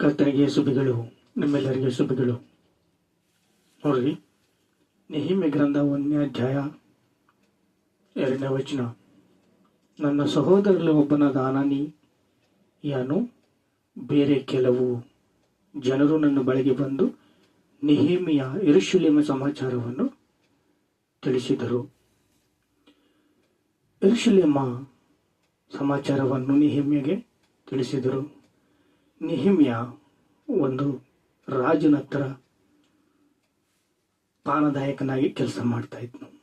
ಕರ್ತನಿಗೆ ಸುಬಿಗಳು ನಿಮ್ಮೆಲ್ಲರಿಗೆ ಸುಬಿಗಳು ನೋಡ್ರಿ, ನೆಹಿಮೆ ಗ್ರಂಥ ಒಂದನೇ ಅಧ್ಯಾಯ ಎರಡನೇ ವಚನ. ನನ್ನ ಸಹೋದರಲ್ಲಿ ಒಬ್ಬನಾದ ಅನಾನಿ ಯಾನು ಬೇರೆ ಕೆಲವು ಜನರು ನನ್ನ ಬಳಿಗೆ ಬಂದು ನೆಹಿಮಿಯ ಇರುಶುಲಿಮ ಸಮಾಚಾರವನ್ನು ತಿಳಿಸಿದರು. ಇರುಶುಲೇಮ ಸಮಾಚಾರವನ್ನು ನಿಹಿಮ್ಯಗೆ ತಿಳಿಸಿದರು. ನಿಹಿಮ್ಯ ಒಂದು ರಾಜನ ಹತ್ರ ಪಾನದಾಯಕನಾಗಿ ಕೆಲಸ ಮಾಡ್ತಾ ಇದ್ನು.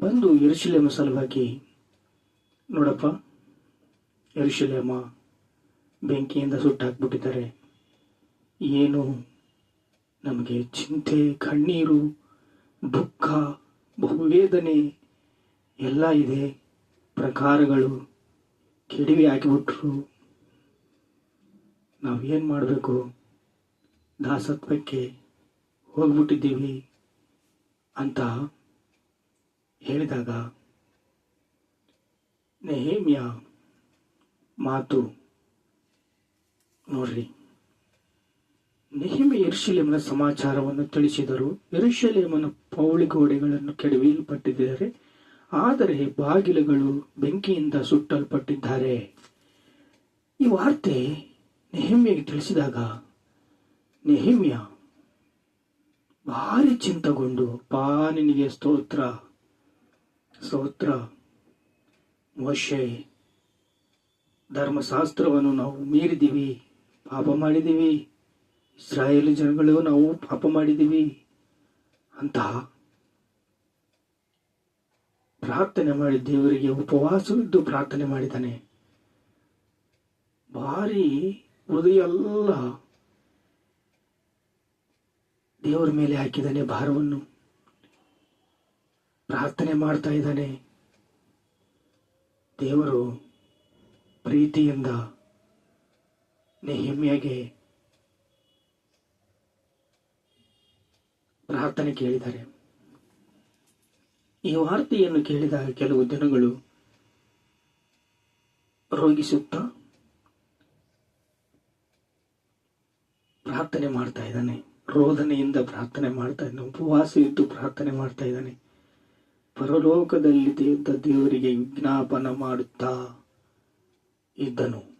ಬಂದು ಎರುಶಲೇಮ ಸಲುವಾಗಿ ನೋಡಪ್ಪ ಎರುಶಲೇಮ ಬೆಂಕಿಯಿಂದ ಸುಟ್ಟಾಕ್ಬಿಟ್ಟಿದ್ದಾರೆ. ಏನು? ನಮಗೆ ಚಿಂತೆ, ಕಣ್ಣೀರು, ದುಃಖ, ಬಹುವೇದನೆ ಎಲ್ಲ ಇದೆ. ಪ್ರಕಾರಗಳು ಕೆಡವಿ ಹಾಕಿಬಿಟ್ರು ನಾವೇನು ಮಾಡಬೇಕು? ದಾಸತ್ವಕ್ಕೆ ಹೋಗ್ಬಿಟ್ಟಿದ್ದೀವಿ ಅಂತ ಹೇಳಿದಾಗ ನೆಹೇಮಿಯ ಮಾತು ನೋಡ್ರಿ. ನೆಹಿಮಿ ಎರುಶಲೇಮನ ಸಮಾಚಾರವನ್ನು ತಿಳಿಸಿದರು. ಎರುಶಲೇಮನ ಪೌಳಿ ಗೋಡೆಗಳನ್ನು ಕೆಡವಿಲ್ಪಟ್ಟಿದ್ದಾರೆ ಆದರೆ ಬಾಗಿಲುಗಳು ಬೆಂಕಿಯಿಂದ ಸುಟ್ಟಲ್ಪಟ್ಟಿದ್ದಾರೆ. ಈ ವಾರ್ತೆ ನೆಹಮ್ಯಗೆ ತಿಳಿಸಿದಾಗ, ನೆಹಮ್ಯ ಭಾರಿ ಚಿಂತಗೊಂಡು, ಪಾನಿನಿಗೆ ಸ್ತೋತ್ರ ಸ್ತೋತ್ರ, ಮೋಶೆ, ಧರ್ಮಶಾಸ್ತ್ರವನ್ನು ನಾವು ಮೀರಿದ್ದೀವಿ, ಪಾಪ ಮಾಡಿದ್ದೀವಿ, ಇಸ್ರಾಯೇಲ್ ಜನಗಳು ನಾವು ಪಾಪ ಮಾಡಿದ್ದೀವಿ ಅಂತ ಪ್ರಾರ್ಥನೆ ಮಾಡಿ ದೇವರಿಗೆ ಉಪವಾಸವಿದ್ದು ಪ್ರಾರ್ಥನೆ ಮಾಡಿದ್ದಾನೆ. ಭಾರಿ ಹೃದಯ ಎಲ್ಲ ದೇವರ ಮೇಲೆ ಹಾಕಿದ್ದಾನೆ ಭಾರವನ್ನು. ಪ್ರಾರ್ಥನೆ ಮಾಡ್ತಾ ಇದ್ದಾನೆ. ದೇವರು ಪ್ರೀತಿಯಿಂದ ನೆಹಿಮ್ಯಗೆ ಪ್ರಾರ್ಥನೆ ಕೇಳಿದ್ದಾರೆ. ಈ ವಾರ್ತೆಯನ್ನು ಕೇಳಿದ ಕೆಲವು ದಿನಗಳು ರೋಗಿಸುತ್ತಾ ಪ್ರಾರ್ಥನೆ ಮಾಡ್ತಾ ಇದ್ದಾನೆ. ರೋಧನೆಯಿಂದ ಪ್ರಾರ್ಥನೆ ಮಾಡ್ತಾ ಇದ್ದಾನೆ. ಉಪವಾಸ ಇದ್ದು ಪ್ರಾರ್ಥನೆ ಮಾಡ್ತಾ ಇದ್ದಾನೆ. ಪರಲೋಕದಲ್ಲಿ ತೀರ್ಥ ದೇವರಿಗೆ ವಿಜ್ಞಾಪನ ಮಾಡುತ್ತಾ ಇದ್ದನು.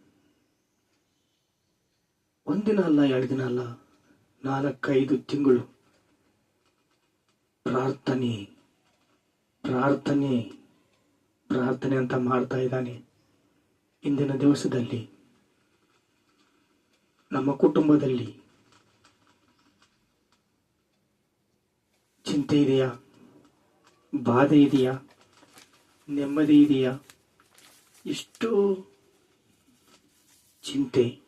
ಒಂದಿನ ಅಲ್ಲ, ಎರಡು ದಿನ ಅಲ್ಲ, ನಾಲ್ಕೈದು ತಿಂಗಳು ಪ್ರಾರ್ಥನೆ ಪ್ರಾರ್ಥನೆ ಪ್ರಾರ್ಥನೆ ಅಂತ ಮಾಡ್ತಾ ಇದ್ದಾನೆ. ಇಂದಿನ ದಿವಸದಲ್ಲಿ ನಮ್ಮ ಕುಟುಂಬದಲ್ಲಿ ಚಿಂತೆ ಇದೆಯಾ? ಬಾಧೆ ಇದೆಯಾ? ನೆಮ್ಮದಿ ಇದೆಯಾ? ಎಷ್ಟೋ ಚಿಂತೆ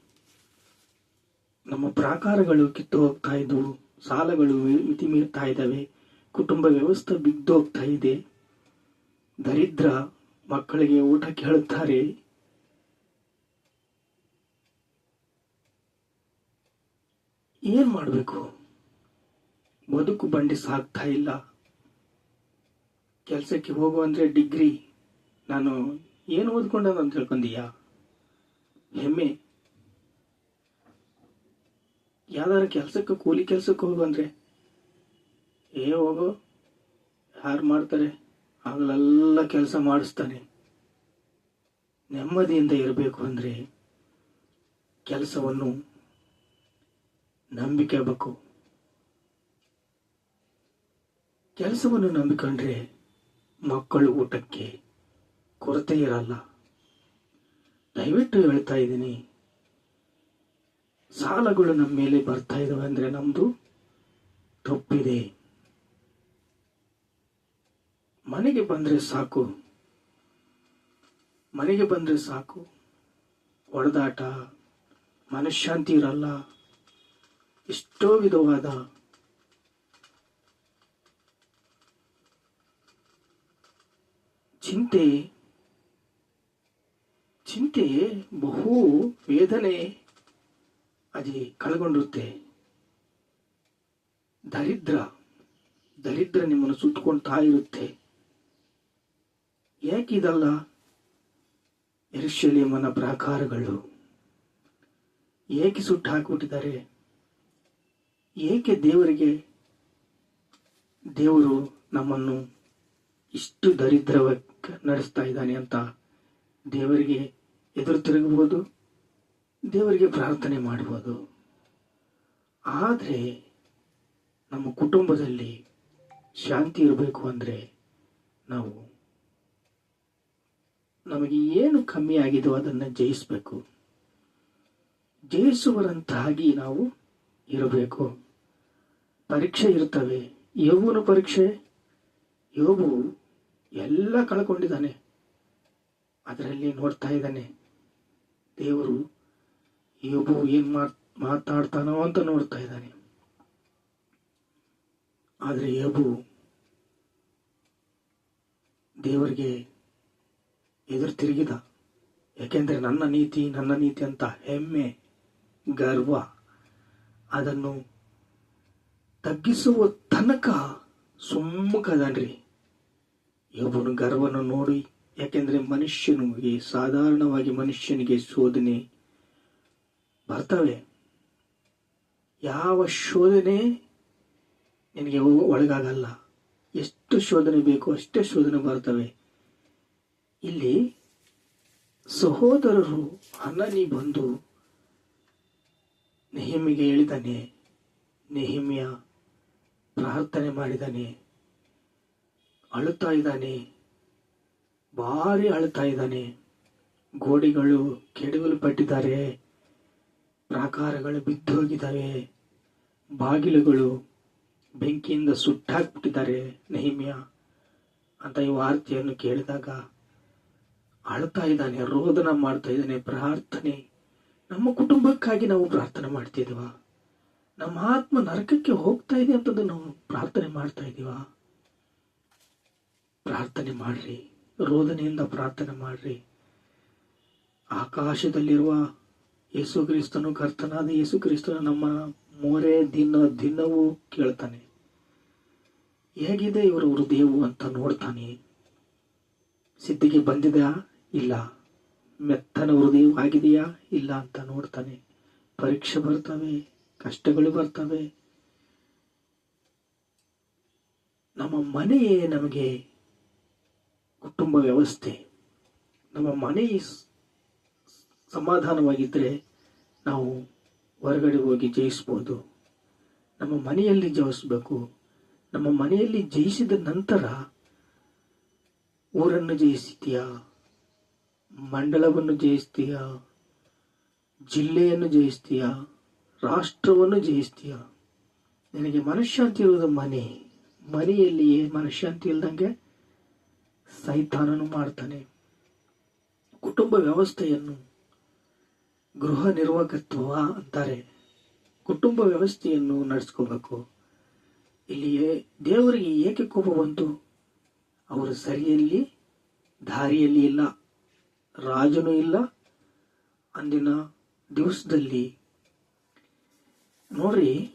ನಮ್ಮ ಪ್ರಾಕಾರಗಳು ಕಿತ್ತು ಹೋಗ್ತಾ ಇದ್ದವು, ಸಾಲಗಳು ಮಿತಿ ಮೀರ್ತಾ ಇದ್ದಾವೆ. ಕುಟುಂಬ ವ್ಯವಸ್ಥೆ ಬಿದ್ದೋಗ್ತಾ ಇದೆ. ದರಿದ್ರ ಮಕ್ಕಳಿಗೆ ಊಟ ಕೇಳುತ್ತಾರೆ. ಏನ್ ಮಾಡಬೇಕು? ಬದುಕು ಬಂಡಿ ಸಾಗ್ತಾ ಇಲ್ಲ. ಕೆಲಸಕ್ಕೆ ಹೋಗು ಅಂದ್ರೆ ಡಿಗ್ರಿ. ನಾನು ಏನು ಓದ್ಕೊಂಡ ಅಂತ ತಿಳ್ಕೊಂಡೀಯಾ? ಹೆಮ್ಮೆ. ಯಾವ್ದಾರ ಕೆಲ್ಸಕ್ಕೆ, ಕೂಲಿ ಕೆಲ್ಸಕ್ಕೆ ಹೋಗು ಏ ಹೋಗು, ಯಾರು ಮಾಡ್ತಾರೆ? ಆಗಲೆಲ್ಲ ಕೆಲಸ ಮಾಡಿಸ್ತಾನೆ. ನೆಮ್ಮದಿಯಿಂದ ಇರಬೇಕು ಅಂದ್ರೆ ಕೆಲಸವನ್ನು ನಂಬಿಕೆ ಬೇಕು ಕೆಲಸವನ್ನು ನಂಬಿಕೊಂಡ್ರೆ ಮಕ್ಕಳು ಊಟಕ್ಕೆ ಕೊರತೆ ಇರಲ್ಲ. ದಯವಿಟ್ಟು ಹೇಳ್ತಾ ಇದ್ದೀನಿ, ಸಾಲಗಳು ನಮ್ಮ ಮೇಲೆ ಬರ್ತಾ ಇದ್ದಾವೆ ಅಂದ್ರೆ ನಮ್ಮದು ತಪ್ಪಿದೆ. ಮನೆಗೆ ಬಂದ್ರೆ ಸಾಕು. ಮನೆಗೆ ಬಂದ್ರೆ ಸಾಕು. ಹೊಡೆದಾಟ ಮನಃಶಾಂತಿ ಇರಲ್ಲ. ಎಷ್ಟೋ ವಿಧವಾದ ಚಿಂತೆ ಚಿಂತೆ ಬಹು ವೇದನೆ ಅದೇ ಕಳಗೊಂಡಿರುತ್ತೆ. ದರಿದ್ರ ದರಿದ್ರ ನಿಮ್ಮನ್ನು ಸುತ್ತಕೊಳ್ತಾ ಇರುತ್ತೆ. ಯಾಕಿದಲ್ಲ ಎರುಶಲೇಮನ ಪ್ರಾಕಾರಗಳು. ಏಕೆ ಸುಟ್ಟು ಹಾಕಿಬಿಟ್ಟಿದ್ದಾರೆ? ಏಕೆ ದೇವರಿಗೆ ದೇವರು ನಮ್ಮನ್ನು ಇಷ್ಟು ದರಿದ್ರವಾಗಿ ನಡೆಸ್ತಾ ಇದ್ದಾನೆ ಅಂತ ದೇವರಿಗೆ ಎದುರು ತಿರುಗಬಹುದು? ದೇವರಿಗೆ ಪ್ರಾರ್ಥನೆ ಮಾಡಬಹುದು. ಆದರೆ ನಮ್ಮ ಕುಟುಂಬದಲ್ಲಿ ಶಾಂತಿ ಇರಬೇಕು ಅಂದರೆ ನಾವು ನಮಗೆ ಏನು ಕಮ್ಮಿ ಆಗಿದೋ ಅದನ್ನು ಜಯಿಸಬೇಕು. ಜಯಿಸುವರಂತಾಗಿ ನಾವು ಇರಬೇಕು. ಪರೀಕ್ಷೆ ಇರ್ತವೆ. ಯೋಬುನ ಪರೀಕ್ಷೆ. ಯೋಬು ಎಲ್ಲ ಕಳ್ಕೊಂಡಿದ್ದಾನೆ. ಅದರಲ್ಲಿ ನೋಡ್ತಾ ಇದ್ದಾನೆ. ದೇವರು ಯೋಬು ಏನ್ ಮಾತಾಡ್ತಾನೋ ಅಂತ ನೋಡ್ತಾ ಇದ್ದಾನೆ. ಆದರೆ ಯೋಬು ದೇವರಿಗೆ ಎದುರು ತಿರುಗಿದ. ಏಕೆಂದರೆ ನನ್ನ ನೀತಿ ನನ್ನ ನೀತಿ ಅಂತ ಹೆಮ್ಮೆ, ಗರ್ವ, ಅದನ್ನು ತಗ್ಗಿಸುವ ತನಕ ಸುಮ್ಮಕದನ್ರಿ ಇವನು ಗರ್ವನ ನೋಡಿ, ಯಾಕೆಂದರೆ ಮನುಷ್ಯನಿಗೆ ಸಾಧಾರಣವಾಗಿ ಮನುಷ್ಯನಿಗೆ ಶೋಧನೆ ಬರ್ತವೆ. ಯಾವ ಶೋಧನೆ ನಿನಗೆ ಒಳಗಾಗಲ್ಲ. ಎಷ್ಟು ಶೋಧನೆ ಬೇಕೋ ಅಷ್ಟೇ ಶೋಧನೆ ಬರ್ತವೆ. ಇಲ್ಲಿ ಸಹೋದರರು ಹನನಿ ಬಂದು ನೆಹಿಮಿಗೆ ಹೇಳಿದಾನೆ ನೆಹಿಮಿಯ ಪ್ರಾರ್ಥನೆ ಮಾಡಿದಾನೆ ಅಳುತ್ತಾ ಇದ್ದಾನೆ, ಭಾರಿ ಅಳುತ್ತಾ ಇದ್ದಾನೆ, ಗೋಡೆಗಳು ಕೆಡವಲು ಪಟ್ಟಿದ್ದಾರೆ ಪ್ರಾಕಾರಗಳು ಬಿದ್ದೋಗಿದ್ದಾವೆ, ಬಾಗಿಲುಗಳು ಬೆಂಕಿಯಿಂದ ಸುಟ್ಟಾಕ್ಬಿಟ್ಟಿದ್ದಾರೆ ನೆಹಿಮಿಯ ಅಂತ ಈ ವಾರ್ತೆಯನ್ನು ಕೇಳಿದಾಗ ಅಳ್ತಾ ಇದ್ದಾನೆ, ರೋದನ ಮಾಡ್ತಾ ಇದ್ದಾನೆ, ಪ್ರಾರ್ಥನೆ. ನಮ್ಮ ಕುಟುಂಬಕ್ಕಾಗಿ ನಾವು ಪ್ರಾರ್ಥನೆ ಮಾಡ್ತಿದ್ದೀವ ನಮ್ಮ ಆತ್ಮ ನರಕಕ್ಕೆ ಹೋಗ್ತಾ ಇದೆ ಅಂತಂದು ನಾವು ಪ್ರಾರ್ಥನೆ ಮಾಡ್ತಾ ಇದೀವ ಪ್ರಾರ್ಥನೆ ಮಾಡ್ರಿ, ರೋದನೆಯಿಂದ ಪ್ರಾರ್ಥನೆ ಮಾಡ್ರಿ. ಆಕಾಶದಲ್ಲಿರುವ ಯೇಸು ಕ್ರಿಸ್ತನು ಕರ್ತನಾದ ಯೇಸು ಕ್ರಿಸ್ತನು ನಮ್ಮ ಮೋರೆ ದಿನ ದಿನವೂ ಕೇಳ್ತಾನೆ. ಹೇಗಿದೆ ಇವರ ಹೃದಯವು ಅಂತ ನೋಡ್ತಾನೆ. ಸಿದ್ಧಿಗೆ ಬಂದಿದೆಯಾ? ಇಲ್ಲ. ಮೆತ್ತನ ಹೃದಯವಾಗಿದೆಯಾ ಇಲ್ಲ ಅಂತ ನೋಡ್ತಾನೆ. ಪರೀಕ್ಷೆ ಬರ್ತವೆ, ಕಷ್ಟಗಳು ಬರ್ತವೆ. ನಮ್ಮ ಮನೆಯೇ ನಮಗೆ ಕುಟುಂಬ ವ್ಯವಸ್ಥೆ. ನಮ್ಮ ಮನೆ ಸಮಾಧಾನವಾಗಿದ್ದರೆ ನಾವು ಹೊರಗಡೆ ಹೋಗಿ ಜಯಿಸ್ಬೋದು. ನಮ್ಮ ಮನೆಯಲ್ಲಿ ಜಯಿಸ್ಬೇಕು. ನಮ್ಮ ಮನೆಯಲ್ಲಿ ಜಯಿಸಿದ ನಂತರ ಊರನ್ನು ಜಯಿಸ್ತೀಯಾ ಮಂಡಲವನ್ನು ಜಯಿಸ್ತೀಯ, ಜಿಲ್ಲೆಯನ್ನು ಜಯಿಸ್ತೀಯ, ರಾಷ್ಟ್ರವನ್ನು ಜಯಿಸ್ತೀಯ. ನಿನಗೆ ಮನಃಶಾಂತಿ ಇರುವುದು ಮನೆ. ಮನೆಯಲ್ಲಿಯೇ ಮನಃಶಾಂತಿ ಇಲ್ದಂಗೆ ಸೈತಾನನು ಮಾಡ್ತಾನೆ. ಕುಟುಂಬ ವ್ಯವಸ್ಥೆಯನ್ನು ಗೃಹ ನಿರ್ವಾಹಕತ್ವ ಅಂತಾರೆ. ಕುಟುಂಬ ವ್ಯವಸ್ಥೆಯನ್ನು ನಡೆಸ್ಕೋಬೇಕು. ಇಲ್ಲಿಯೇ ದೇವರಿಗೆ ಏಕೆ ಕೋಪ ಬಂತು? ಅವರು ಸರಿಯಲ್ಲಿ ದಾರಿಯಲ್ಲಿ ಇಲ್ಲ. ರಾಜನು ಇಲ್ಲ. ಅಂದಿನ ದಿವಸದಲ್ಲಿ ನೋಡ್ರಿ,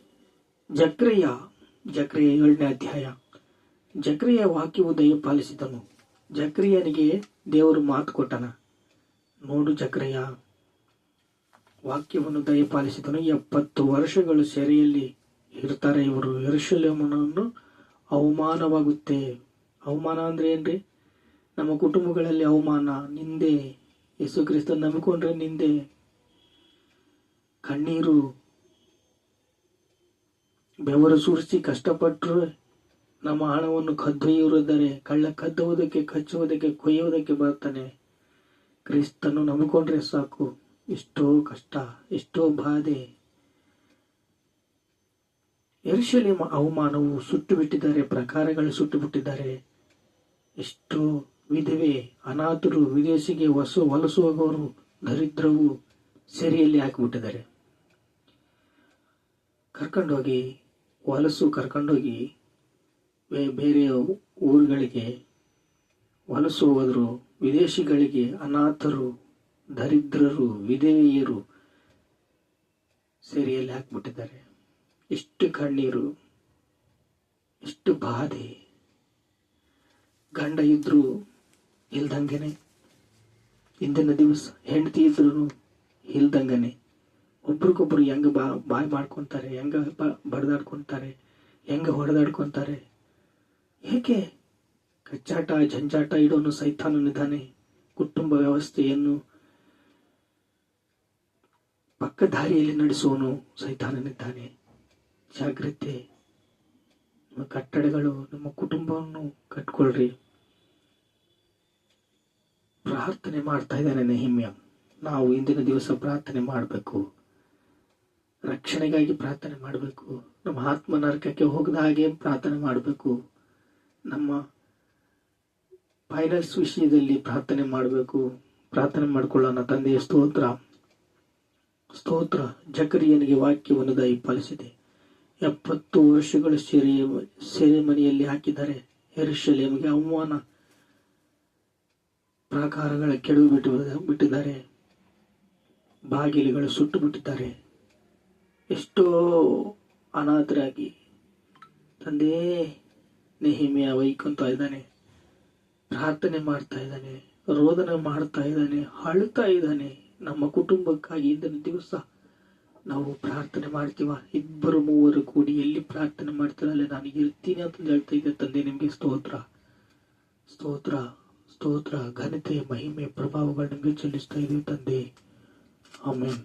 ಜಕ್ರಿಯ ಜಕ್ರಿಯ ಏಳನೇ ಅಧ್ಯಾಯ. ಜಕ್ರಿಯ ವಾಕ್ಯವು ದಯ ಪಾಲಿಸಿದನು. ಜಕ್ರಿಯನಿಗೆ ದೇವರು ಮಾತು ಕೊಟ್ಟನ. ನೋಡು ಜಕ್ರಿಯ, ವಾಕ್ಯವನ್ನು ದಯಪಾಲಿಸಿದನು ಎಪ್ಪತ್ತು ವರ್ಷಗಳು ಸೆರೆಯಲ್ಲಿ ಇರ್ತಾರೆ ಇವರು. ಯರುಶಲ್ಯಮನನ್ನು ಅವಮಾನವಾಗುತ್ತೆ. ಅವಮಾನ ಅಂದ್ರೆ ಏನ್ರಿ? ನಮ್ಮ ಕುಟುಂಬಗಳಲ್ಲಿ ಅವಮಾನ, ನಿಂದೆ ಯೇಸು ಕ್ರಿಸ್ತ ನಂಬಿಕೊಂಡ್ರೆ ನಿಂದೆ, ಕಣ್ಣೀರು, ಬೆವರು ಸುರಿಸಿ ಕಷ್ಟಪಟ್ಟರು ನಮ್ಮ ಹಣವನ್ನು ಕದ್ದೊಯ್ಯುವುದರೆ ಕಳ್ಳ ಕದ್ದುವುದಕ್ಕೆ, ಕಚ್ಚುವುದಕ್ಕೆ, ಕೊಯ್ಯುವುದಕ್ಕೆ ಬರ್ತಾನೆ ಕ್ರಿಸ್ತನು ನಂಬಿಕೊಂಡ್ರೆ ಸಾಕು. ಎಷ್ಟೋ ಕಷ್ಟ, ಎಷ್ಟೋ ಬಾಧೆ. ಎರುಶಲೇಮ ಅವಮಾನವು ಸುಟ್ಟು ಬಿಟ್ಟಿದ್ದಾರೆ ಪ್ರಕಾರಗಳು ಸುಟ್ಟು ಬಿಟ್ಟಿದ್ದಾರೆ ಎಷ್ಟೋ ವಿಧವೆ, ಅನಾಥರು, ವಿದೇಶಿಗೆ ಹೊಸ ವಲಸು ಹೋಗೋರು ದರಿದ್ರವು ಸೆರೆಯಲ್ಲಿ ಹಾಕಿಬಿಟ್ಟಿದ್ದಾರೆ. ಕರ್ಕೊಂಡೋಗಿ ವಲಸು ಕರ್ಕೊಂಡೋಗಿ ಬೇರೆ ಊರುಗಳಿಗೆ ವಲಸು ಹೋದರು ವಿದೇಶಿಗಳಿಗೆ ಅನಾಥರು, ದರಿದ್ರರು, ವಿಧವೆಯರು ಸೆರೆಯಲ್ಲಿ ಹಾಕಿಬಿಟ್ಟಿದ್ದಾರೆ. ಎಷ್ಟು ಕಣ್ಣೀರು, ಎಷ್ಟು ಬಾಧೆ. ಗಂಡ ಇದ್ರು ಇಲ್ದಂಗೆನೆ. ಇಂದಿನ ದಿವಸ ಹೆಂಡತಿ ಇದ್ರು ಇಲ್ದಂಗನೆ. ಒಬ್ರಿಗೊಬ್ರು ಹೆಂಗ ಬಾ, ಬಾಯ್ ಮಾಡ್ಕೊಂತಾರೆ, ಹೆಂಗ ಬಡ್ದಾಡ್ಕೊಂತಾರೆ, ಹೆಂಗ ಹೊಡೆದಾಡ್ಕೊಂತಾರೆ. ಏಕೆ? ಕಚ್ಚಾಟ, ಜಂಜಾಟ ಇಡೋನು ಸೈತಾನನಿದ್ದಾನೆ ಕುಟುಂಬ ವ್ಯವಸ್ಥೆಯನ್ನು ಪಕ್ಕ ದಾರಿಯಲ್ಲಿ ನಡೆಸುವನು ಸೈತಾನನಿದ್ದಾನೆ ಜಾಗ್ರತೆ. ನಿಮ್ಮ ಕಟ್ಟಡಗಳು, ನಮ್ಮ ಕುಟುಂಬವನ್ನು ಕಟ್ಕೊಳ್ರಿ. ಪ್ರಾರ್ಥನೆ ಮಾಡ್ತಾ ಇದ್ದಾನೆ ನೆಹಿಮ್ಯ. ನಾವು ಇಂದಿನ ದಿವಸ ಪ್ರಾರ್ಥನೆ ಮಾಡಬೇಕು. ರಕ್ಷಣೆಗಾಗಿ ಪ್ರಾರ್ಥನೆ ಮಾಡಬೇಕು. ನಮ್ಮ ಆತ್ಮ ನರಕಕ್ಕೆ ಹೋಗದ ಹಾಗೆ ಪ್ರಾರ್ಥನೆ ಮಾಡಬೇಕು. ನಮ್ಮ ಫೈನಲ್ಸ್ ವಿಷಯದಲ್ಲಿ ಪ್ರಾರ್ಥನೆ ಮಾಡಬೇಕು. ಪ್ರಾರ್ಥನೆ ಮಾಡಿಕೊಳ್ಳೋಣ ತಂದೆಯ ಸ್ತೋತ್ರ. ಸ್ತೋತ್ರ, ಜಕರಿಯನಿಗೆ ವಾಕ್ಯವನ್ನು ದಯಪಾಲಿಸಿದೆ. ಎಪ್ಪತ್ತು ವರ್ಷಗಳು ಸೆರೆ ಸೆರೆಮನೆಯಲ್ಲಿ ಹಾಕಿದ್ದಾರೆ. ಎರುಶಲೇಮಿಗೆ ಅವಮಾನ. ಪ್ರಾಕಾರಗಳ ಕೆಡವು ಬಿಟ್ಟು ಬಿಟ್ಟಿದ್ದಾರೆ. ಬಾಗಿಲುಗಳು ಸುಟ್ಟು ಬಿಟ್ಟಿದ್ದಾರೆ. ಎಷ್ಟೋ ಅನಾಥರಾಗಿ ತಂದೆ ನೆಹಿಮೆಯ ವೈಕುಂತ ಇದ್ದಾನೆ. ಪ್ರಾರ್ಥನೆ ಮಾಡ್ತಾ ಇದ್ದಾನೆ. ರೋದನ ಮಾಡ್ತಾ ಇದ್ದಾನೆ. ಅಳುತ್ತಾ ಇದ್ದಾನೆ. ನಮ್ಮ ಕುಟುಂಬಕ್ಕಾಗಿ ಇಂದಿನ ದಿವಸ ನಾವು ಪ್ರಾರ್ಥನೆ ಮಾಡ್ತೀವ. ಇಬ್ಬರು ಮೂವರು ಕೂಡಿ ಎಲ್ಲಿ ಪ್ರಾರ್ಥನೆ ಮಾಡ್ತೀರ? ಅಲ್ಲಿ ನಾನು ಇರ್ತೀನಿ ಅಂತ ಹೇಳ್ತಾ ಇದ್ದೆ ತಂದೆ ನಿಮಗೆ ಸ್ತೋತ್ರ. ಸ್ತೋತ್ರ. ಸ್ತೋತ್ರ ಘನತೆ ಮಹಿಮೆ ಪ್ರಭಾವಗಳು ನಿಮಗೆ ಚೆಲ್ಲಿಸ್ತಾ ಇದೀವಿ ತಂದೆ ಆಮೇನ್